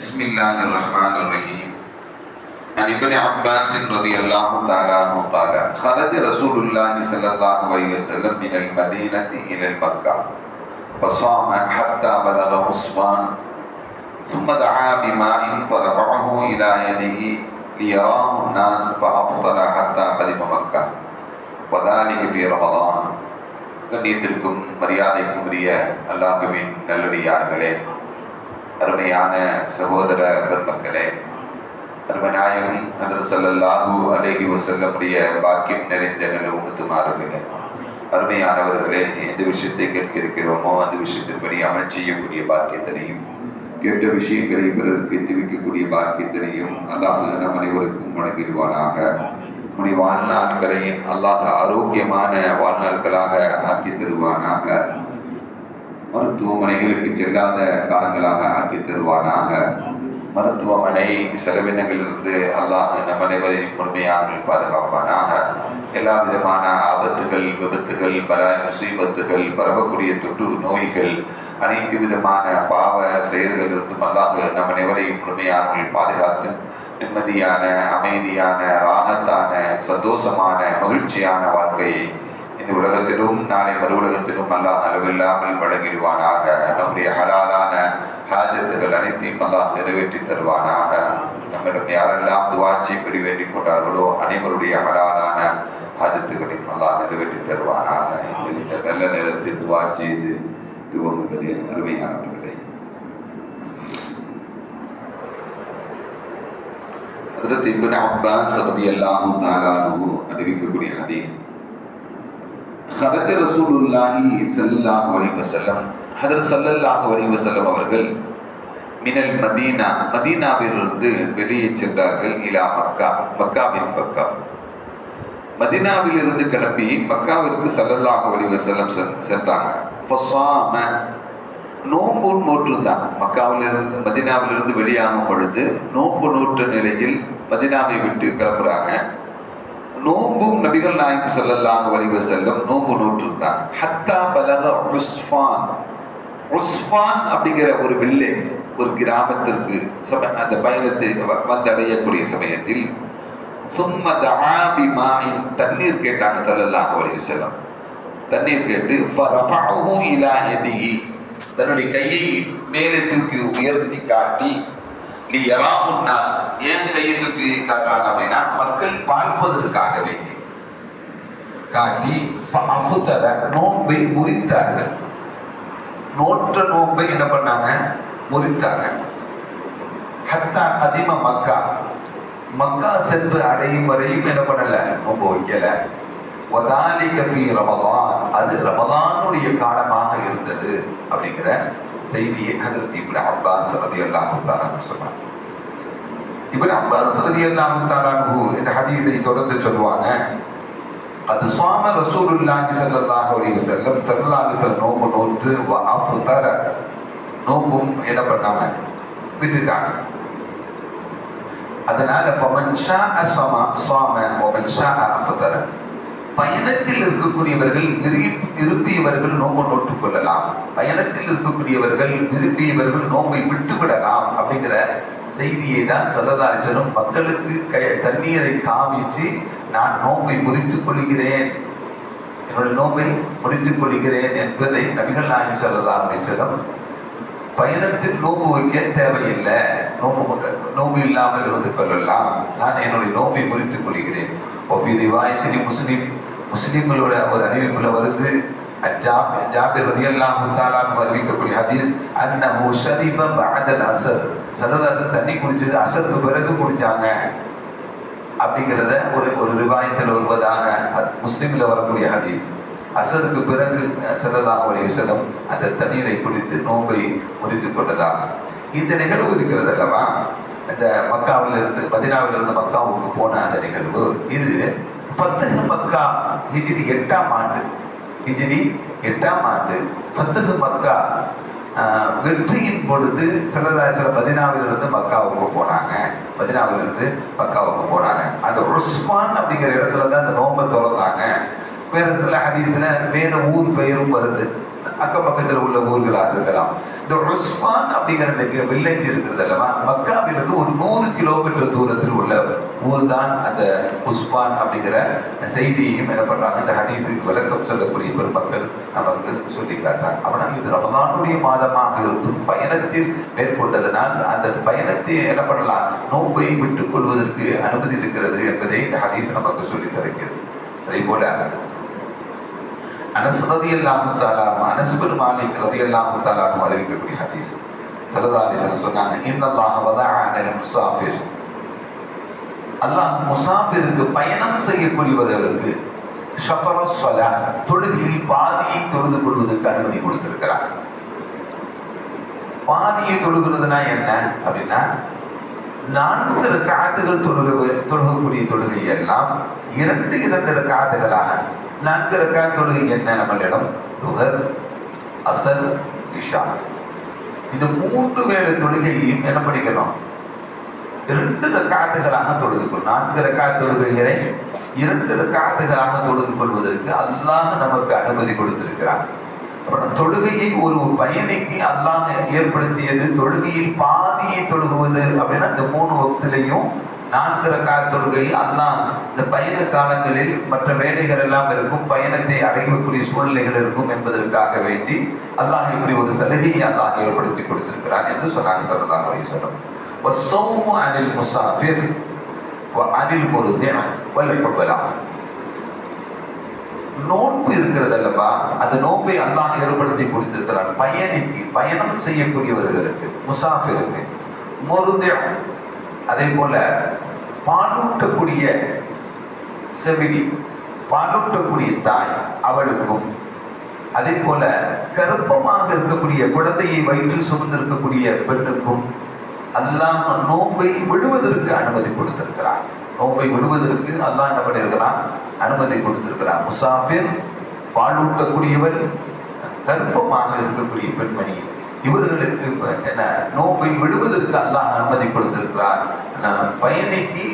بسم الله الرحمن الرحيم عن ابن عباس رضي الله تعالى عنه قال خرج رسول الله صلى الله عليه وسلم من المدينة إلى المكة فصام حتى بلغ مصفان ثم دعا بماء فرفعه إلى يده ليراه الناس فأفطر حتى قدم مكة وذلك في رمضان கண்ணியத்திற்கும் மரியாதைக்கும் உரிய அல்லாஹுவின் நல்லடியார்களே அருமையான சகோதர பெருமக்களே அருமநாயகம் ஹதர் ஸல்லல்லாஹு அலைஹி வஸல்லமுடைய பாக்கியம் நிறைந்த நல்ல உமத்துமார்களே அருமையானவர்களே எந்த விஷயத்தை கேட்க இருக்கிறோமோ அந்த விஷயத்தின்படி அமல் செய்யக்கூடிய பாக்கியத்தினையும் கேட்ட விஷயங்களை பிறருக்கு தெரிவிக்கக்கூடிய பாக்கியத்தினையும் அல்லாஹ் நம் அனைவருக்கும் வழங்கிடுவானாக. நம்முடைய வாழ்நாட்களை அல்லாஹ் ஆரோக்கியமான வாழ்நாட்களாக ஆக்கி தருவானாக மருத்துவமனைகளுக்கு செல்லாத காலங்களாக ஆக்கி தருவானாக. மருத்துவமனை செலவினங்களிலிருந்து அல்லாஹ் நம் அனைவரையும் முழுமையாக பாதுகாப்பானாக. எல்லா விதமான ஆபத்துகள் விபத்துகள் பல முசீபத்துகள் பரவக்கூடிய தொற்று நோய்கள் அனைத்து விதமான பாவ செயல்களிலிருந்தும் அல்லாஹ் நம் அனைவரையும் முழுமையாக பாதுகாத்து நிம்மதியான அமைதியான ராகத்தான சந்தோஷமான மகிழ்ச்சியான வாழ்க்கையை இந்த உலகத்திலும் நாளை மறு உலகத்திலும் அல்லாஹ் அளவில்லாமல் வழங்கிடுவானாக. நம்முடைய ஹலாலான ஹாஜத்துகள் அனைத்தையும் அல்லாஹ் நிறைவேற்றி தருவானாக. நம்மிடம் யாரெல்லாம் துவாச்சி பெறி வேண்டிக் கொண்டார்களோ அனைவருடைய ஹலாலான ஹாஜத்துகளையும் அல்லாஹ் நிறைவேற்றி தருவானாக. இந்த இந்த நல்ல நேரத்தில் துவா செய்து துவங்குகிறேன். அருமையானவர்களே. ஹதரத் இப்னு அப்பாஸ் ரலியல்லாஹு தஆலா அறிவிக்கக்கூடிய ஹதீஸ். ஹதரத் ரசூலுல்லாஹி ஸல்லல்லாஹு அலைஹி செல்லம் ஹதரத் ஸல்லல்லாஹு அலைஹி வஸல்லம் அவர்கள் மினல் மதீனா மதீனாவிலிருந்து வெளியே சென்றார்கள் இலா மக்கா மக்காவின் பக்கம் மதீனாவிலிருந்து கிளம்பி மக்காவிற்கு ஸல்லல்லாஹு அலைஹி வஸல்லம் சென்றாங்க ஃபஸாம நோன்பு நோற்றிருந்தாங்க மக்காவிலிருந்து மதினாவிலிருந்து வெளியாகும் பொழுது நோன்பு நோற்ற நிலையில் மதினாவை விட்டு கிளம்புறாங்க நோம்பும் நபிகள் நாயகம் ஸல்லல்லாஹு செல்லும் நோம்பு நோன்பு நோற்றிருந்தாங்க. ஹத்தா பலக உஸ்ஃபான். உஸ்ஃபான் அப்படிங்கிற ஒரு வில்லேஜ் ஒரு கிராமத்திற்கு சம அந்த பயணத்தை வந்தடையக்கூடிய சமயத்தில் சும்ம தஆ தண்ணீர் கேட்டாங்க ஸல்லல்லாஹு வழிவ செல்லும் தண்ணீர் கேட்டு ஃபரஃபஅஹு இலா யதிஹி. தன்னுடைய கையை மேலே தூக்கி உயர்த்தி காட்டி நீ யராமுன் நாஸ் ஏன் கையில் தூக்கி காட்டுறாங்க அப்படின்னா மக்கள் பார்ப்பதற்காகவே காட்டி ஃபஅஃதர நோன்பை முறித்தார்கள். நோற்ற நோன்பை என்ன பண்ணாங்க? முறித்தாங்க. ஹத்தா அதிம மக்கா. மக்கா சென்று அடையும் வரையும் என்ன பண்ணல? நோன்பு வைக்கல. வதாலிக ரமதான். அது ரமதானுடைய காலமாக இருந்தது அப்படிங்கிற செய்தியை ஹதரத் இப்னு அப்பாஸ் ரலியல்லாஹு தஆலா சொன்னாங்க இப்னு அப்பாஸ் ரலியல்லாஹு தஆலா இந்த ஹதீதை தொடர்ந்து சொல்லுவாங்க அது சுவாம ரசூலுல்லாஹி ஸல்லல்லாஹு அலைஹி வஸல்லம் ஸல்லல்லாஹு அலைஹி வஸல்லம் நோம்பு நோற்று வ அஃதர நோம்பும் என்ன பண்ணாங்க விட்டுட்டாங்க. அதனால ஃபமன் ஷாஅ ஸமா பவன் வமன் ஷாஅ அஃதர பயணத்தில் இருக்கக்கூடியவர்கள் விரும்பி விரும்பியவர்கள் நோன்பு நோட்டுக் கொள்ளலாம். பயணத்தில் இருக்கக்கூடியவர்கள் விரும்பியவர்கள் நோன்பை விட்டுவிடலாம் அப்படிங்கிற செய்தியை தான் சததாரிசனும் மக்களுக்கு கை தண்ணீரை காமிச்சு நான் நோன்பை முறித்துக் கொள்கிறேன். என்னுடைய நோன்பை முடித்துக் கொள்கிறேன் என்பதை நபிகள் நாயகம் சல்லா அலிசலம் பயணத்தில் நோன்பு வைக்க தேவையில்லை. நோம்பு நோம்பு இல்லாமல் இருந்து கொள்ளலாம். நான் என்னுடைய நோம்பை முறித்துக் கொள்கிறேன். ஒவ்வொரு ரிவாயத்தினி முஸ்லீம் முஸ்லீம்களோட ஒரு அறிவிப்புல வருது. ஜாபி- ஜாபிர் ரலியல்லாஹு தஆலா அன்ஹு அறிவிக்கக்கூடிய ஹதீஸ் அன்னஹு ஷரிப பஅதல் அஸர் சரதாசன் தண்ணி குடிச்சது அசருக்கு பிறகு குடிச்சாங்க. அப்படிங்கிறத ஒரு ஒரு ரிவாயத்தில் வருவதாக அத் முஸ்லிம்ல வரக்கூடிய ஹதீஸ். அசருக்கு பிறகு சல்லல்லாஹு அலைஹி அந்த தண்ணீரை குடித்து நோன்பை முறித்துக் கொண்டதாக இந்த நிகழ்வு இருக்கிறது அல்லவா? இந்த மக்காவிலிருந்து மதினாவிலிருந்து மக்காவுக்கு போன அந்த நிகழ்வு. இது ஃபத்தஹ் மக்கா ஹிஜ்ரி எட்டாம் ஆண்டு. ஹிஜ்ரி எட்டாம் ஆண்டு. ஃபத்தஹ் மக்கா வெற்றியின் பொழுது சிலதாசல மதினாவிலிருந்து மக்காவுக்கு போனாங்க. மதினாவிலிருந்து மக்காவுக்கு போனாங்க. அந்த உஸ்மான் அப்படிங்கிற இடத்துல தான் அந்த நோன்பை திறந்தாங்க. வேற சில ஹதீஸ்ல வேற ஊர் பெயரும் வருது. அக்கம் பக்கத்துல உள்ள ஊர்களாக இருக்கலாம். இந்த உஸ்மான் அப்படிங்கிற இந்த வில்லேஜ் இருக்கிறது அல்லவா? மக்காவிலிருந்து ஒரு நூறு கிலோமீட்டர் தூரத்தில் உள்ள ஊர் தான் அந்த உஸ்மான் அப்படிங்கிற செய்தியையும் என்ன பண்றாங்க? இந்த ஹதீத்துக்கு விளக்கம் சொல்லக்கூடிய பெருமக்கள் நமக்கு சொல்லி காட்டுறாங்க. ஆனால் இது ரமதானுடைய மாதமாக இருந்தும் பயணத்தில் மேற்கொண்டதனால் அந்த பயணத்தை என்ன பண்ணலாம்? நோன்பை விட்டுக் கொள்வதற்கு அனுமதி இருக்கிறது என்பதை இந்த ஹதீத் நமக்கு சொல்லி தருகிறது. அதே போல அனஸ் ரதியல்லாஹு தஆலா அனஸ் பின் மாலிக் ரதியல்லாஹு தஆலா அறிவிக்கக்கூடிய ஹதீஸ். ஸல்லல்லாஹு அலைஹி வஸல்லம் சொன்னாங்க இன்னல்லாஹ வதஅ முசாஃபிர். அல்லாஹ் முசாஃபிருக்கு பயணம் செய்யக்கூடியவர்களுக்கு ஷத்ர ஸலா தொழுகையில் பாதியை தொழுது கொள்வதற்கு அனுமதி கொடுத்திருக்கிறார். பாதியை தொழுகிறதுனா என்ன அப்படின்னா நான்கு ரக்காத்துகள் தொழுக தொழுகக்கூடிய தொழுகை எல்லாம் இரண்டு இரண்டு ரக்காத்துகளாக நான்கு ரக்கா தொழுகை என்ன நம்மளிடம் நுகர் அசல் இஷா. இந்த மூன்று வேலை தொழுகையையும் என்ன படிக்கணும்? இரண்டு ரக்காத்துகளாக தொழுது கொள் நான்கு ரக்கா தொழுகைகளை இரண்டு ரக்காத்துகளாக தொழுது கொள்வதற்கு அல்லாஹ் நமக்கு அனுமதி கொடுத்திருக்கிறார் அப்புறம் தொழுகையை ஒரு பயணிக்கு அல்லாஹ் ஏற்படுத்தியது தொழுகையில் பாதியை தொழுகுவது அப்படின்னா இந்த மூணு வக்திலையும் நான்கு ரக்கா தொழுகை அல்லாம் இந்த பயண காலங்களில் மற்ற வேலைகள் எல்லாம் இருக்கும் பயணத்தை அடையக்கூடிய சூழ்நிலைகள் இருக்கும் என்பதற்காக வேண்டி அல்லாஹ் இப்படி ஒரு சலுகையை அல்லாஹ் ஏற்படுத்தி கொடுத்திருக்கிறார் என்று சொன்னாங்க சரதா அலி சொல்லும் அனில் முசாஃபிர் அனில் ஒரு தினம் வல்லப்படலாம் நோன்பு இருக்கிறது அல்லவா? அந்த நோன்பை அல்லாஹ் ஏற்படுத்தி கொடுத்திருக்கிறார் பயணிக்கு பயணம் செய்யக்கூடியவர்களுக்கு முசாஃபிருக்கு மருந்தம் அதே போல பாலூட்டக்கூடிய செவிலி பாலூட்டக்கூடிய தாய் அவளுக்கும். அதே போல கருப்பமாக இருக்கக்கூடிய குழந்தையை வயிற்றில் சுமந்திருக்கக்கூடிய பெண்ணுக்கும் அல்லாஹ் நோம்பை விடுவதற்கு அனுமதி கொடுத்திருக்கிறார் நோம்பை விடுவதற்கு அல்லாஹ் என்ன பண்ணியிருக்கிறான் அனுமதி கொடுத்திருக்கிறான். முசாஃபிர் பாலூட்டக்கூடியவன் கர்ப்பமாக இருக்கக்கூடிய பெண்மணி. இவர்களுக்கு என்ன? நோப்பை விடுவதற்கு அல்லாஹ் அனுமதி கொடுத்திருக்கிறார். பயணிக்கு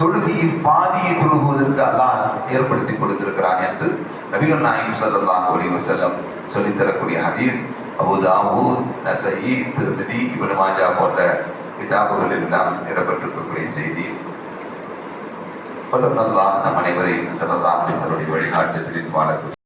தொழுகையில் பாதியை தொழுகுவதற்கு அல்லாஹ் ஏற்படுத்தி கொடுத்திருக்கிறான் என்று நபிகள் நாயகம் சல்லாஹ் ஒளிவு செல்லம் சொல்லித் தரக்கூடிய ஹதீஸ். அபு நசை திருமதி இவன் மாஜா போன்ற கிதாபுகளில் எல்லாம் இடம்பெற்றிருக்கக்கூடிய செய்தி. பலர் அல்லாஹ் நம் அனைவரையும் ஸல்லல்லாஹு வழிகாட்டுதலில் வாழக்கூடிய